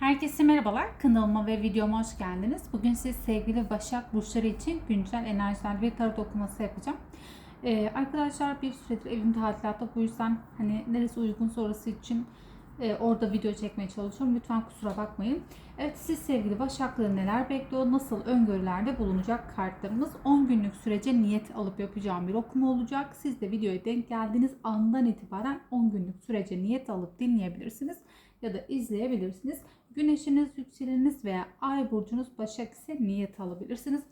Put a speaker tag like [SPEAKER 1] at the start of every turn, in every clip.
[SPEAKER 1] Herkese merhabalar. Kanalıma ve videoma hoş geldiniz. Bugün siz sevgili Başak Burçları için güncel enerjiler ve tarot okuması yapacağım. Ee, arkadaşlar bir süredir evim tadilatta bu yüzden hani neresi uygun sonrası için e, orada video çekmeye çalışıyorum. Lütfen kusura bakmayın. Evet siz sevgili Başakları neler bekliyor? Nasıl öngörülerde bulunacak kartlarımız 10 günlük sürece niyet alıp yapacağım bir okuma olacak. Siz de videoya denk geldiğiniz andan itibaren 10 günlük sürece niyet alıp dinleyebilirsiniz ya da izleyebilirsiniz. Güneşiniz, yükseleniniz veya ay burcunuz Başak ise niyet alabilirsiniz.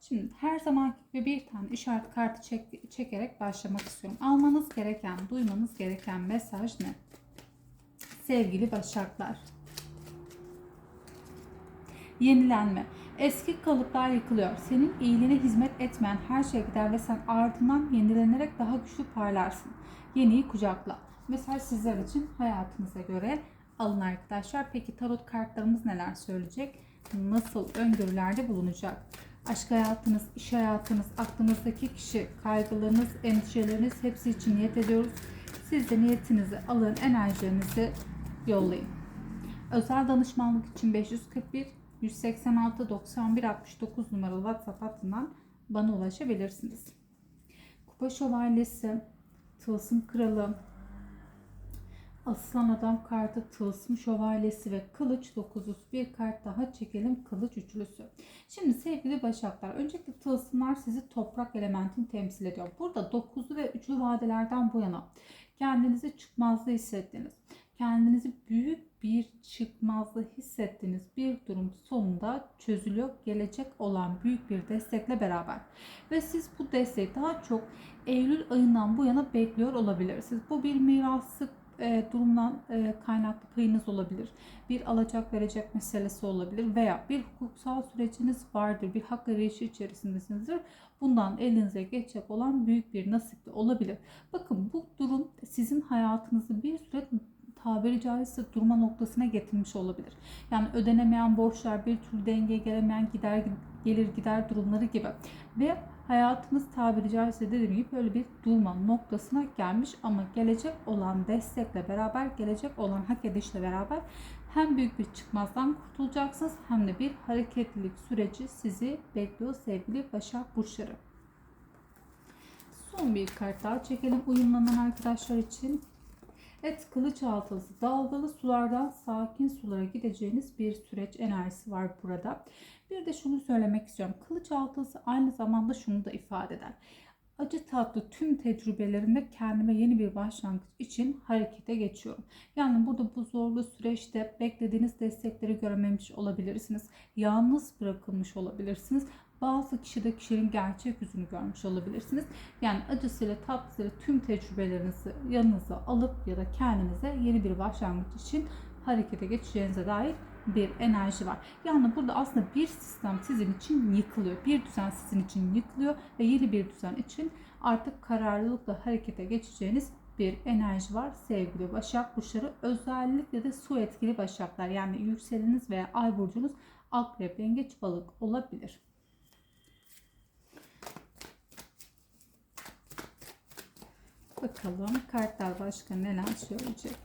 [SPEAKER 1] Şimdi her zaman gibi bir tane işaret kartı çek, çekerek başlamak istiyorum. Almanız gereken, duymanız gereken mesaj ne? Sevgili Başaklar. Yenilenme. Eski kalıplar yıkılıyor. Senin iyiliğine hizmet etmeyen her şey gider ve sen ardından yenilenerek daha güçlü parlarsın. Yeniyi kucakla. Mesaj sizler için hayatınıza göre alın arkadaşlar. Peki tarot kartlarımız neler söyleyecek? Nasıl öngörülerde bulunacak? Aşk hayatınız, iş hayatınız, aklınızdaki kişi, kaygılarınız, endişeleriniz hepsi için niyet ediyoruz. Siz de niyetinizi alın, enerjinizi yollayın. Özel danışmanlık için 541 186 91 69 numaralı WhatsApp hattından bana ulaşabilirsiniz. Kupa Şövalyesi, Tılsım Kralı, Aslan Adam kartı, Tılsım Şövalyesi ve Kılıç dokuzlusu bir kart daha çekelim. Kılıç üçlüsü. Şimdi sevgili Başaklar, öncelikle tılsımlar sizi toprak elementini temsil ediyor. Burada dokuzlu ve üçlü vadelerden bu yana kendinizi çıkmazda hissettiniz. Kendinizi büyük bir çıkmazda hissettiğiniz bir durum sonunda çözülüyor. Gelecek olan büyük bir destekle beraber. Ve siz bu desteği daha çok Eylül ayından bu yana bekliyor olabilirsiniz. Bu bir miraslık e, durumdan e, kaynaklı payınız olabilir. Bir alacak verecek meselesi olabilir veya bir hukuksal süreciniz vardır. Bir hak arayışı içerisindesinizdir. Bundan elinize geçecek olan büyük bir nasip de olabilir. Bakın bu durum sizin hayatınızı bir süre tabiri caizse durma noktasına getirmiş olabilir. Yani ödenemeyen borçlar, bir türlü dengeye gelemeyen gider gelir gider durumları gibi. Ve hayatınız tabiri caizse dediğim gibi böyle bir durma noktasına gelmiş ama gelecek olan destekle beraber, gelecek olan hak edişle beraber hem büyük bir çıkmazdan kurtulacaksınız hem de bir hareketlilik süreci sizi bekliyor sevgili Başak Burçları. Son bir kart daha çekelim uyumlanan arkadaşlar için. Evet kılıç altısı dalgalı sulardan sakin sulara gideceğiniz bir süreç enerjisi var burada. Bir de şunu söylemek istiyorum. Kılıç altısı aynı zamanda şunu da ifade eder. Acı tatlı tüm tecrübelerimde kendime yeni bir başlangıç için harekete geçiyorum. Yani burada bu zorlu süreçte beklediğiniz destekleri görememiş olabilirsiniz. Yalnız bırakılmış olabilirsiniz bazı kişide kişinin gerçek yüzünü görmüş olabilirsiniz. Yani acısıyla tatlısıyla tüm tecrübelerinizi yanınıza alıp ya da kendinize yeni bir başlangıç için harekete geçeceğinize dair bir enerji var. Yani burada aslında bir sistem sizin için yıkılıyor. Bir düzen sizin için yıkılıyor ve yeni bir düzen için artık kararlılıkla harekete geçeceğiniz bir enerji var sevgili Başak Burçları. Özellikle de su etkili Başaklar yani yükseleniz veya ay burcunuz akrep, yengeç, balık olabilir. Bakalım kartlar başka neler söyleyecek.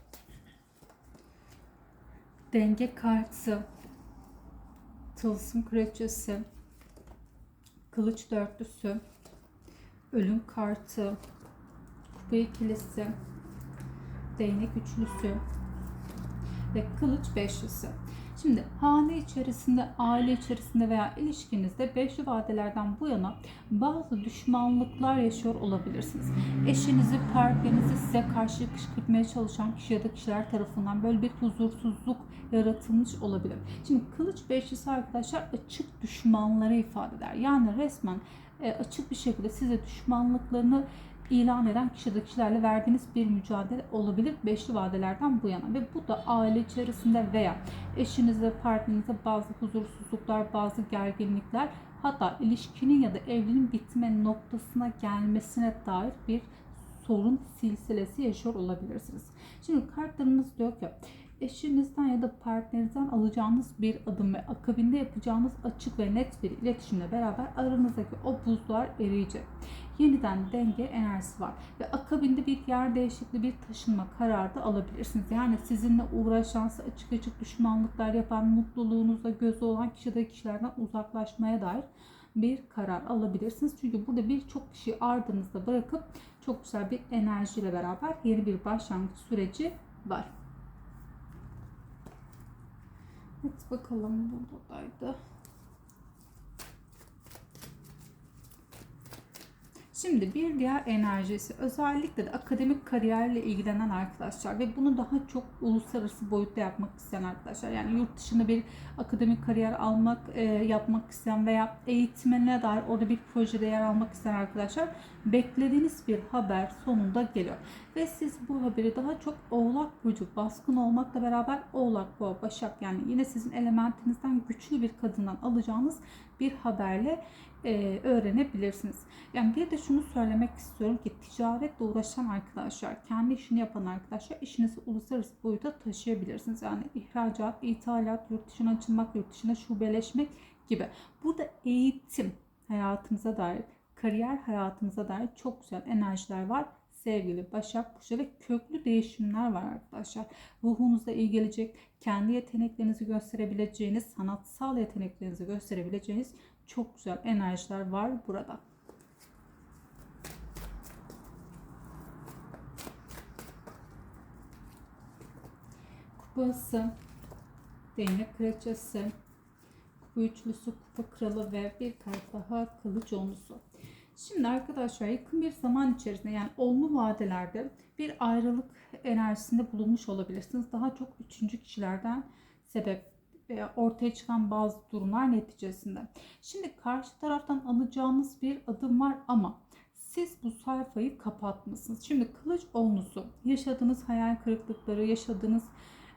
[SPEAKER 1] Denge kartı, tılsım kraliçesi, kılıç dörtlüsü, ölüm kartı, kupa ikilisi, değnek üçlüsü ve kılıç beşlisi. Şimdi hane içerisinde, aile içerisinde veya ilişkinizde beşli vadelerden bu yana bazı düşmanlıklar yaşıyor olabilirsiniz. Eşinizi, partnerinizi size karşı kışkırtmaya çalışan kişi ya da kişiler tarafından böyle bir huzursuzluk yaratılmış olabilir. Şimdi kılıç beşlisi arkadaşlar açık düşmanları ifade eder. Yani resmen e, açık bir şekilde size düşmanlıklarını ilan eden kişide kişilerle verdiğiniz bir mücadele olabilir beşli vadelerden bu yana ve bu da aile içerisinde veya eşinizle partnerinizle bazı huzursuzluklar, bazı gerginlikler hatta ilişkinin ya da evliliğin bitme noktasına gelmesine dair bir sorun silsilesi yaşıyor olabilirsiniz. Şimdi kartlarımız diyor ki eşinizden ya da partnerinizden alacağınız bir adım ve akabinde yapacağınız açık ve net bir iletişimle beraber aranızdaki o buzlar eriyecek. Yeniden denge enerjisi var. Ve akabinde bir yer değişikliği, bir taşınma kararı da alabilirsiniz. Yani sizinle uğraşan, açık açık düşmanlıklar yapan, mutluluğunuzda gözü olan kişide kişilerden uzaklaşmaya dair bir karar alabilirsiniz. Çünkü burada birçok kişi ardınızda bırakıp çok güzel bir enerjiyle beraber yeni bir başlangıç süreci var. Evet bakalım buradaydı. Şimdi bir diğer enerjisi özellikle de akademik kariyerle ilgilenen arkadaşlar ve bunu daha çok uluslararası boyutta yapmak isteyen arkadaşlar. Yani yurt dışında bir akademik kariyer almak, e, yapmak isteyen veya eğitimine dair orada bir projede yer almak isteyen arkadaşlar beklediğiniz bir haber sonunda geliyor. Ve siz bu haberi daha çok Oğlak Burcu baskın olmakla beraber Oğlak, Boğa, Başak yani yine sizin elementinizden güçlü bir kadından alacağınız bir haberle e, öğrenebilirsiniz. Yani bir de şunu söylemek istiyorum ki ticaretle uğraşan arkadaşlar, kendi işini yapan arkadaşlar işinizi uluslararası boyuta taşıyabilirsiniz. Yani ihracat, ithalat, yurt dışına açılmak, yurt dışına şubeleşmek gibi. Burada eğitim hayatınıza dair, kariyer hayatınıza dair çok güzel enerjiler var sevgili Başak Burcu ve köklü değişimler var arkadaşlar. Ruhunuzla iyi gelecek, kendi yeteneklerinizi gösterebileceğiniz, sanatsal yeteneklerinizi gösterebileceğiniz çok güzel enerjiler var burada. Kupası, değnek kraliçesi, kupa üçlüsü, kupa kralı ve bir kart daha kılıç onlusu. Şimdi arkadaşlar yakın bir zaman içerisinde yani olumlu vadelerde bir ayrılık enerjisinde bulunmuş olabilirsiniz. Daha çok üçüncü kişilerden sebep veya ortaya çıkan bazı durumlar neticesinde. Şimdi karşı taraftan alacağınız bir adım var ama siz bu sayfayı kapatmışsınız. Şimdi kılıç olnusu yaşadığınız hayal kırıklıkları, yaşadığınız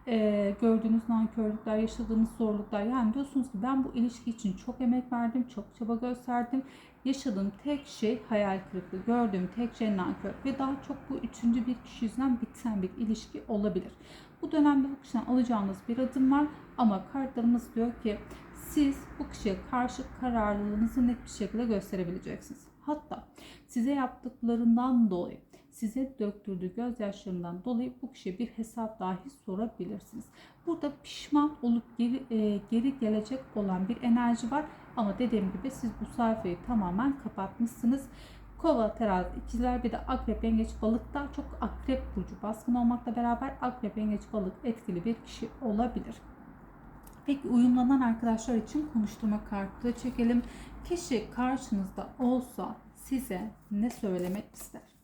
[SPEAKER 1] e, gördüğünüz nankörlükler, yaşadığınız zorluklar. Yani diyorsunuz ki ben bu ilişki için çok emek verdim, çok çaba gösterdim. Yaşadığım tek şey hayal kırıklığı, gördüğüm tek şey nankör ve daha çok bu üçüncü bir kişi yüzünden biten bir ilişki olabilir. Bu dönemde bu kişiden alacağınız bir adım var ama kartlarımız diyor ki siz bu kişiye karşı kararlılığınızı net bir şekilde gösterebileceksiniz. Hatta size yaptıklarından dolayı size döktürdüğü gözyaşlarından dolayı bu kişiye bir hesap dahi sorabilirsiniz. Burada pişman olup geri, e, geri gelecek olan bir enerji var ama dediğim gibi siz bu sayfayı tamamen kapatmışsınız. Kova, terazi, ikizler bir de akrep, yengeç, balıkta çok akrep burcu baskın olmakla beraber akrep, yengeç, balık etkili bir kişi olabilir. Peki uyumlanan arkadaşlar için konuşturma kartı çekelim. Kişi karşınızda olsa size ne söylemek ister?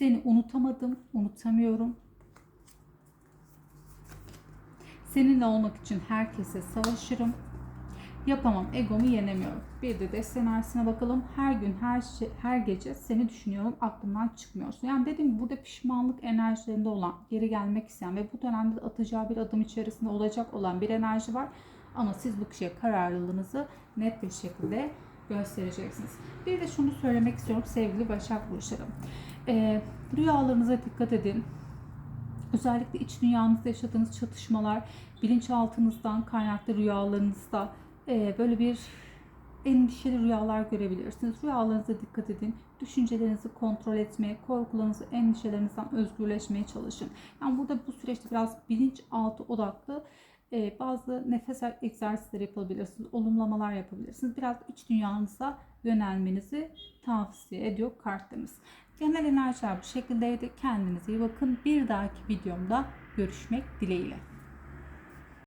[SPEAKER 1] Seni unutamadım, unutamıyorum. Seninle olmak için herkese savaşırım. Yapamam, egomu yenemiyorum. Bir de dest enerjisine bakalım. Her gün, her şey, her gece seni düşünüyorum, aklımdan çıkmıyorsun. Yani dediğim gibi burada pişmanlık enerjilerinde olan, geri gelmek isteyen ve bu dönemde atacağı bir adım içerisinde olacak olan bir enerji var. Ama siz bu kişiye kararlılığınızı net bir şekilde göstereceksiniz. Bir de şunu söylemek istiyorum sevgili Başak Burçlarım. E, rüyalarınıza dikkat edin. Özellikle iç dünyanızda yaşadığınız çatışmalar, bilinçaltınızdan kaynaklı rüyalarınızda e, böyle bir endişeli rüyalar görebilirsiniz. Rüyalarınıza dikkat edin. Düşüncelerinizi kontrol etmeye, korkularınızı, endişelerinizden özgürleşmeye çalışın. Yani burada bu süreçte biraz bilinçaltı odaklı e, bazı nefes egzersizleri yapabilirsiniz, olumlamalar yapabilirsiniz. Biraz iç dünyanıza yönelmenizi tavsiye ediyor kartlarımız. Genel enerjiler bu şekildeydi. Kendinize iyi bakın. Bir dahaki videomda görüşmek dileğiyle.